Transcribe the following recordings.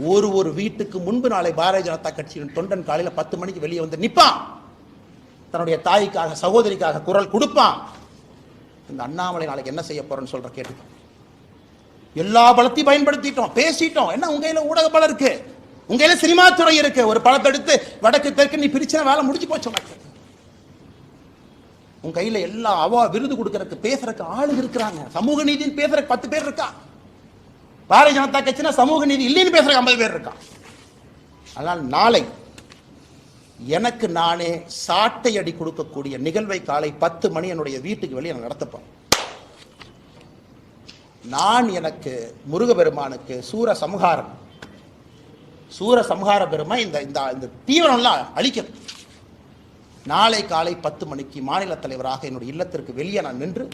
ஒரு ஒரு வீட்டுக்கு முன்பு நாளை பாரதிய ஜனதா கட்சியின் தொண்டன் காலையில் பத்து மணிக்கு வெளியே வந்து நிற்பான் தன்னுடைய தாய்க்காக சகோதரிக்காக குரல் கொடுப்பான். இந்த அண்ணாமலை நாளைக்கு என்ன செய்ய போறேன்னு சொல்ற கேட்டுக்கோ. எல்லா பலத்தையும் பயன்படுத்திட்டோம் பேசிட்டோம். என்ன உங்க கையில ஊடக பலம் இருக்கு? உங்க கையில சினிமா துறை இருக்கு. ஒரு பழத்தை எடுத்து வடக்கு தெற்கு நீ பிரிச்சா வேலை முடிஞ்சு போச்சு உனக்கு. உன் கையில எல்லா அவா விருது கொடுக்கறதுக்கு பேசுறதுக்கு ஆளுங்க இருக்கிறாங்க. சமூக நீதினு பேசுறதுக்கு பத்து பேர் இருக்கா? பாரதிய ஜனதா கட்சினா சமூக நீதி இல்லைன்னு பேசுற ஐம்பது பேர் இருக்கான். அதனால் நாளை எனக்கு நானே சாட்டை அடி கொடுக்கக்கூடிய நிகழ்வை காலை பத்து மணி என்னுடைய வீட்டுக்கு வெளியே நான் நடத்தப்போறேன். நான் எனக்கு முருகபெருமானுக்கு சூர சம்ஹாரம். சூர சம்ஹார பெருமை இந்த இந்த இந்த தீவிரம்லாம் அழிக்கணும் நாளை காலை பத்து மணிக்கு மாநில தலைவராக என்னுடைய இல்லத்திற்கு வெளியே நான் நின்று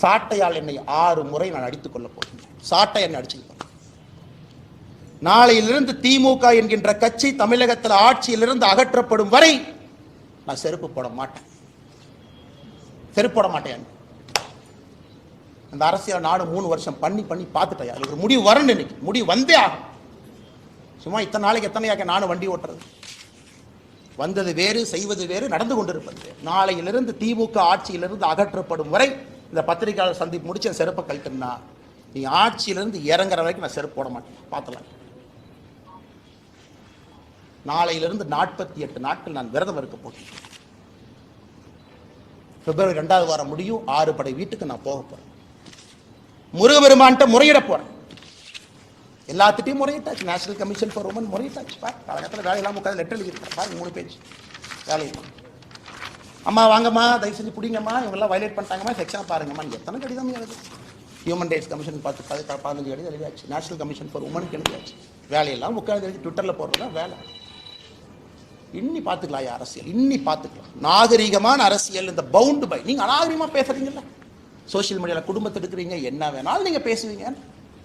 சாட்டையால் என்னை ஆறு முறை நான் அடித்துக் கொள்ளப் போகிறேன். சாட்டை என்ன அடிச்சுக்க நாளையிலிருந்து திமுக என்கின்ற கட்சி தமிழகத்தில் ஆட்சியிலிருந்து அகற்றப்படும் வரை நான் செருப்பு போட மாட்டேன். செருப்பு போட மாட்டேன். அந்த அரசியல் நாடு மூணு வருஷம் பண்ணி பண்ணி பார்த்துட்டேன் ஒரு முடிவு வரணும் இன்னைக்கு முடிவு வந்தே ஆகும் சும்மா இத்தனை நாளைக்கு எத்தனையாக்க நானும் வண்டி ஓட்டுறது? வந்தது வேறு செய்வது வேறு நடந்து கொண்டிருப்பது நாளையிலிருந்து திமுக ஆட்சியிலிருந்து அகற்றப்படும் வரை இந்த பத்திரிகையாளர் சந்திப்பு முடிச்ச சிறப்பு செருப்பை நீ ஆட்சியிலிருந்து இறங்குற வரைக்கும் நான் செருப்பு போட மாட்டேன். பார்த்தலாம் நாளையிலிருந்து நாற்பத்தி எட்டு நாட்கள் நான் விரதம் இருக்க போகிறேன். பிப்ரவரி ரெண்டாவது வாரம் முடியும். ஆறு படை வீட்டுக்கு நான் போக போறேன். முருகபெருமான்கிட்ட முறையிட போறேன். எல்லாத்திட்டையும் முறையிட்டாச்சு. நேஷனல் கமிஷன் ஃபார் உமன் முறையிட்டாச்சு. பார் காலகட்டத்தில் வேலையெல்லாம் உட்காந்து லெட்டர் எழுதியிருக்கேன் பாருங்க மூணு பேஜ். வேலையில் அம்மா வாங்கம்மா தயவு செஞ்சு பிடிங்கம்மா. இவங்கெல்லாம் வயலேட் பண்ணிட்டாங்கம்மா. செக்ஷனாக பாருங்கம்மா. எத்தனை கடிதம் எழுது? ஹியூமன் ரைட்ஸ் கமிஷன் பார்த்து பதி பதினஞ்சு கடிதம் எழுதியாச்சு. நேஷனல் கமிஷன் ஃபார் உமனுக்கு எழுதியாச்சு. வேலையெல்லாம் உட்காந்து எழுதி ட்விட்டரில் போடுறது தான் வேலை. இன்னி பார்த்துக்கலாம் ஐயா அரசியல். இன்னி பார்த்துக்கலாம். நாகரிகமான அரசியல் இந்த பவுண்டு பை நீங்கள் அநாகரிகமாக பேசுறீங்கல்ல சோஷியல் மீடியாவில் குடும்பத்தை எடுக்கிறீங்க என்ன வேணாலும் நீங்கள் பேசுவீங்க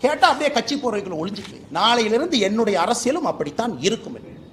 கேட்டால் அப்படியே கட்சி போறவைக்குள்ள ஒளிஞ்சுக்குவீங்க நாளையிலிருந்து என்னுடைய அரசியலும் அப்படித்தான் இருக்கும்.